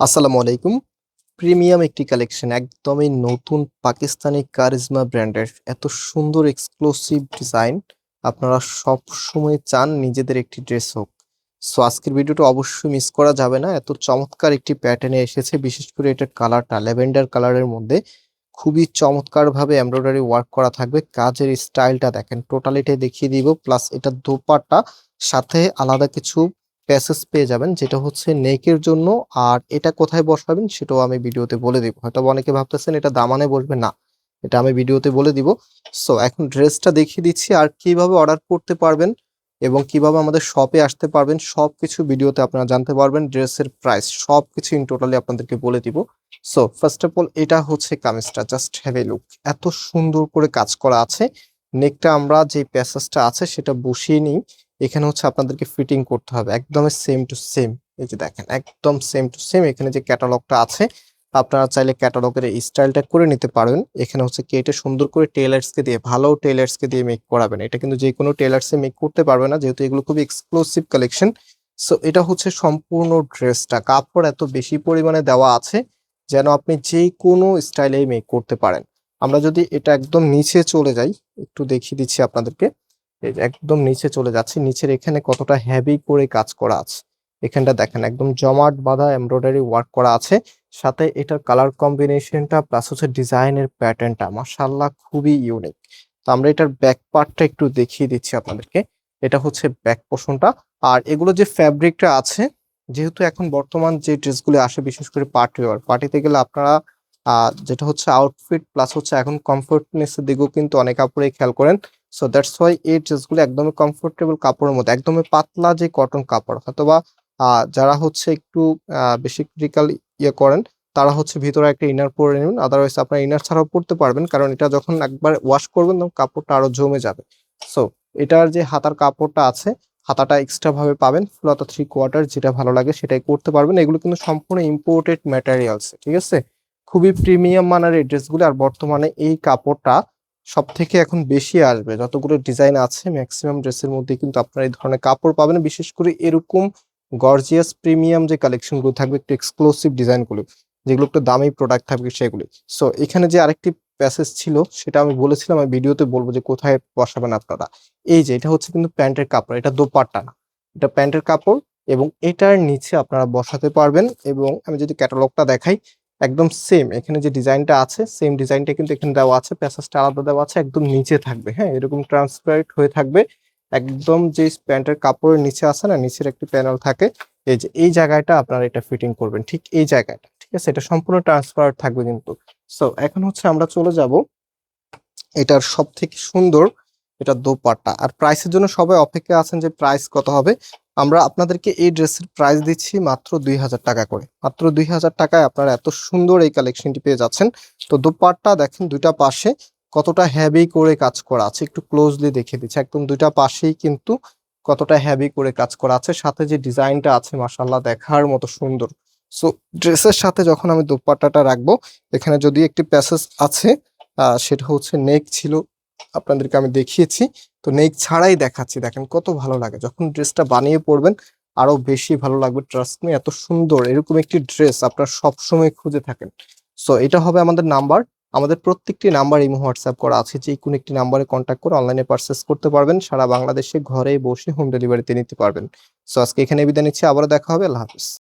আসসালামু আলাইকুম। প্রিমিয়াম একটি কালেকশন, একদমই নতুন পাকিস্তানি কারিজমা ব্র্যান্ডের। এত সুন্দর এক্সক্লুসিভ ডিজাইন আপনারা সব সময় চান নিজেদের একটি ড্রেস হোক। সো আজকের ভিডিওটা অবশ্যই মিস করা যাবে না। এত চমৎকার একটি প্যাটার্নে এসেছে, বিশেষ করে এটার কালারটা ল্যাভেন্ডার কালারের মধ্যে। খুবই চমৎকারভাবে এমব্রয়ডারি ওয়ার্ক করা থাকবে। কাজের স্টাইলটা দেখেন টোটালিটা দেখিয়ে দিব। প্লাস এটা দোপাট্টা, সাথে আলাদা কিছু প্যাসেজ পেয়ে যাবেন, যেটা হচ্ছে নেকের জন্য। আর এটা কোথায় বসাবেন সেটাও আমি ভিডিওতে বলে দিব। হয়তো অনেকে ভাবতেছেন এটা দামানে বসবে। না, এটা আমি ভিডিওতে বলে দিব। সো এখন ড্রেসটা দেখিয়ে দিচ্ছি আর কীভাবে অর্ডার করতে পারবেন এবং কীভাবে আমাদের শপে আসতে পারবেন, সবকিছু ভিডিওতে আপনারা জানতে পারবেন ড্রেসের প্রাইস সবকিছু ইন টোটালি আপনাদেরকে বলে দিব। সো ফার্স্ট অফ অল এটা হচ্ছে কামিজটা জাস্ট হ্যাভ এ লুক এত সুন্দর করে কাজ করা আছে। নেকটা আমরা যে প্যাসেজটা আছে সেটা বসিয়ে নিই। এখানে হচ্ছে আপনাদেরকে ফিটিং করতে হবে। একদমই সেম টু সেম এই যে দেখেন, একদম সেম টু সেম এখানে যে ক্যাটালগটা আছে, আপনারা চাইলে ক্যাটালগের এই স্টাইলটা করে নিতে পারবেন এখানে হচ্ছে কেটে সুন্দর করে টেলার্সকে দিয়ে, ভালো টেলার্সকে দিয়ে মেক করাবেন। এটা কিন্তু যে কোনো টেলার্সে মেক করতে পারবে না, যেহেতু এগুলো খুব এক্সক্লুসিভ কালেকশন সো এটা হচ্ছে সম্পূর্ণ ড্রেসটা কাপড় এত বেশি পরিমাণে দেওয়া আছে, যেন আপনি যে কোনো স্টাইলে মেক করতে পারেন। আমরা যদি এটা একদম নিচে চলে যাই, একটু দেখিয়ে দিচ্ছি আপনাদেরকে। একদম নিচে চলে যাচ্ছি। নিচের এখানে কতটা হেভি করে কাজ করা আছে। এখানটা দেখেন, একদম জমাট বাঁধা এমব্রয়ডারি ওয়ার্ক করা আছে। সাথে এটার কালার কম্বিনেশনটা প্লাস হচ্ছে ডিজাইনের প্যাটার্নটা মাশাল্লাহ খুবই ইউনিক তো আমরা এটার ব্যাক পার্টটা একটু দেখিয়ে দিচ্ছি আপনাদেরকে। এটা হচ্ছে ব্যাক পোর্শনটা আর এগুলো যে ফ্যাব্রিকটা আছে, যেহেতু এখন বর্তমান যে ড্রেসগুলো আসে, বিশেষ করে পার্টি ওয়ার পার্টিতে গেলে আপনারা যেটা হচ্ছে আউটফিট প্লাস হচ্ছে এখন কমফোর্টনেসের দিকেও কিন্তু অনেক কাপড়ে খেয়াল করেন। সো দ্যাটস ওয়াই এই ড্রেসগুলো একদমই কমফোর্টেবল কাপড়ের মধ্যে, একদমই পাতলা যে কটন কাপড়, অথবা যারা হচ্ছে একটু বেশি ক্রিটিক্যাল ইয়ে করেন, তারা হচ্ছে ভিতরে একটা ইনার পরে নেবেন আদারওয়াইজ আপনার ইনার ছাড়াও পরতে পারবেন, কারণ এটা যখন একবার ওয়াশ করবেন, তখন কাপড়টা আরও জমে যাবে। সো এটার যে হাতার কাপড়টা আছে, হাতাটা এক্সট্রা ভাবে পাবেন ফুল হাতা থ্রি কোয়ার্টার যেটা ভালো লাগে সেটাই করতে পারবেন। এগুলো কিন্তু সম্পূর্ণ ইম্পোর্টেড ম্যাটেরিয়ালস ঠিক আছে? খুবই প্রিমিয়াম মানের এই ড্রেসগুলো আর বর্তমানে এই কাপড়টা সব থেকে এখন বেশি আসবে। যতগুলো ডিজাইন আছে ম্যাক্সিমাম ড্রেসের মধ্যে কিন্তু আপনারা এই ধরনের কাপড় পাবেন। বিশেষ করে এরকম গর্জিয়াস প্রিমিয়াম যে কালেকশনগুলো থাকবে, একটু এক্সক্লুসিভ ডিজাইনগুলো যেগুলো একটু দামি প্রোডাক্ট থাকবে সেগুলি। সো এখানে যে আরেকটি প্যাসেজ ছিল, সেটা আমি বলেছিলাম, আমি ভিডিওতে বলব যে কোথায় বসাবেন আপনারা। এই যে, এটা হচ্ছে কিন্তু প্যান্টের কাপড়, এটা দোপাট্টা না। এটা প্যান্টের কাপড় এবং এটার নিচে আপনারা বসাতে পারবেন এবং আমি যদি ক্যাটালগটা দেখাই একদম সেম এখানে যে ডিজাইনটা আছে সেম ডিজাইনটা কিন্তু এখানে দেওয়া আছে প্যাসেজটা আলাদা দেওয়া আছে, একদম নিচে থাকবে হ্যাঁ? এরকম ট্রান্সপারেন্ট হয়ে থাকবে, একদম যে প্যান্টের কাপড়ের নিচে আছে না, নিচের একটি প্যানেল থাকে, এই যে, এই জায়গাটা আপনারা এটা ফিটিং করবেন, ঠিক এই জায়গাটা, ঠিক আছে? এটা সম্পূর্ণ ট্রান্সপারেন্ট থাকবে কিন্তু। সো এখন হচ্ছে আমরা চলে যাব, এটার সব থেকে সুন্দর, এটা দোপাট্টা, আর প্রাইসের জন্য সবাই অপেক্ষা আছেন যে প্রাইস কত হবে। আমরা আপনাদেরকে এই ড্রেসের প্রাইস দিচ্ছি মাত্র দুই হাজার টাকা করে। মাত্র দুই হাজার টাকায় আপনারা এত সুন্দর এই কালেকশনটি পেয়ে যাচ্ছেন। তো দোপাট্টা দেখেন দুইটা পাশে কতটা হ্যাভি করে কাজ করা আছে। একটু ক্লোজলি দেখে দিচ্ছে। একদম দুইটা পাশেই কিন্তু কতটা হ্যাভি করে কাজ করা আছে। সাথে যে ডিজাইনটা আছে মাসাল্লাহ দেখার মতো সুন্দর। সো ড্রেসের সাথে যখন আমি দোপাট্টাটা রাখব, এখানে যদি একটি প্যাসেজ আছে সেটা হচ্ছে নেক ছিল আপনাদেরকে আমি দেখিয়েছি। তো নেক ছাড়াই দেখাচ্ছি। দেখেন কত ভালো লাগে। যখন ড্রেসটা বানিয়ে পরবেন, আরও বেশি ভালো লাগবে। ট্রাস্ট মি এত সুন্দর, এরকম একটি ড্রেস আপনারা সবসময় খুঁজে থাকেন। সো এটা হবে আমাদের নাম্বার। আমাদের প্রত্যেকটি নাম্বার ইমো, হোয়াটসঅ্যাপ করা আছে। যে কোনো একটি নাম্বারে কন্ট্যাক্ট করে অনলাইনে পারচেস করতে পারবেন। সারা বাংলাদেশে ঘরে বসে হোম ডেলিভারিতে নিতে পারবেন। সো আজকে এখানে বিদায় নিচ্ছি। আবারও দেখা হবে। আল্লাহ হাফিজ।